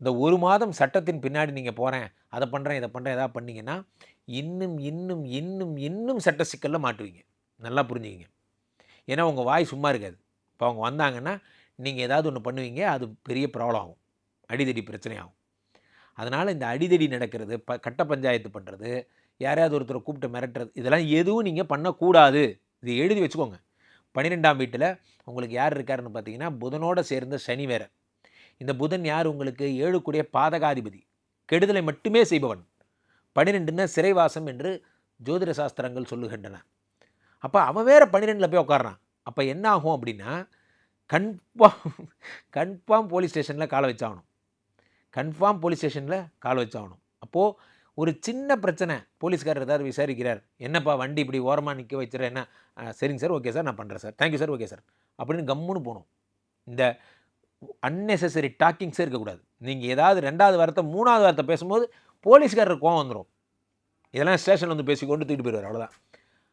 இந்த ஒரு மாதம் சட்டத்தின் பின்னாடி நீங்கள் போகிறேன் அதை பண்ணுறேன் இதை பண்ணுறேன் எதாவது பண்ணிங்கன்னா இன்னும் இன்னும் இன்னும் இன்னும் சட்ட சிக்கலில் மாட்டுவீங்க. நல்லா புரிஞ்சுக்கிங்க. ஏன்னா உங்கள் வாய் சும்மா இருக்காது. இப்போ அவங்க வந்தாங்கன்னா நீங்கள் ஏதாவது ஒன்று பண்ணுவீங்க அது பெரிய ப்ராப்ளம் ஆகும். அடிதடி பிரச்சனை ஆகும் அதனால் இந்த அடிதடி நடக்கிறது ப கட்ட பஞ்சாயத்து பண்ணுறது யாரையாவது ஒருத்தரை கூப்பிட்டு மிரட்டுறது இதெல்லாம் எதுவும் நீங்கள் பண்ணக்கூடாது. இது எழுதி வச்சுக்கோங்க. பன்னிரெண்டாம் வீட்டில் உங்களுக்கு யார் இருக்காருன்னு பார்த்தீங்கன்னா புதனோடு சேர்ந்த சனி வேறு. இந்த புதன் யார்? உங்களுக்கு ஏழுக்குடைய பாதகாதிபதி. கெடுதலை மட்டுமே செய்பவன். பன்னிரெண்டுன்னா சிறைவாசம் என்று ஜோதிட சாஸ்திரங்கள் சொல்லுகின்றன. அப்போ அவன் வேற பன்னிரெண்டில் போய் உட்கார்றான் அப்போ என்ன ஆகும் அப்படின்னா கன்ஃபார்ம் கன்ஃபார்ம் போலீஸ் ஸ்டேஷனில் காலை வச்சாகணும். கன்ஃபார்ம் போலீஸ் ஸ்டேஷனில் காலை வச்சாகணும். அப்போது ஒரு சின்ன பிரச்சனை போலீஸ்காரர் ஏதாவது விசாரிக்கிறார். என்னப்பா வண்டி இப்படி ஓரமாக நிற்க வச்சுற என்ன? சரிங்க சார் ஓகே சார் நான் பண்ணுறேன் sir. Thank you sir okay sir. அப்படின்னு கம்முன்னு போகணும். இந்த அன்னெசரி டாக்கிங்ஸே இருக்கக்கூடாது. நீங்கள் ஏதாவது ரெண்டாவது வாரத்தை மூணாவது வாரத்தை பேசும்போது போலீஸ்காரர் கோவம் வந்துடும் இதெல்லாம் ஸ்டேஷனில் வந்து பேசி கொண்டு தூக்கிட்டு போயிடுவார் அவ்வளோதான்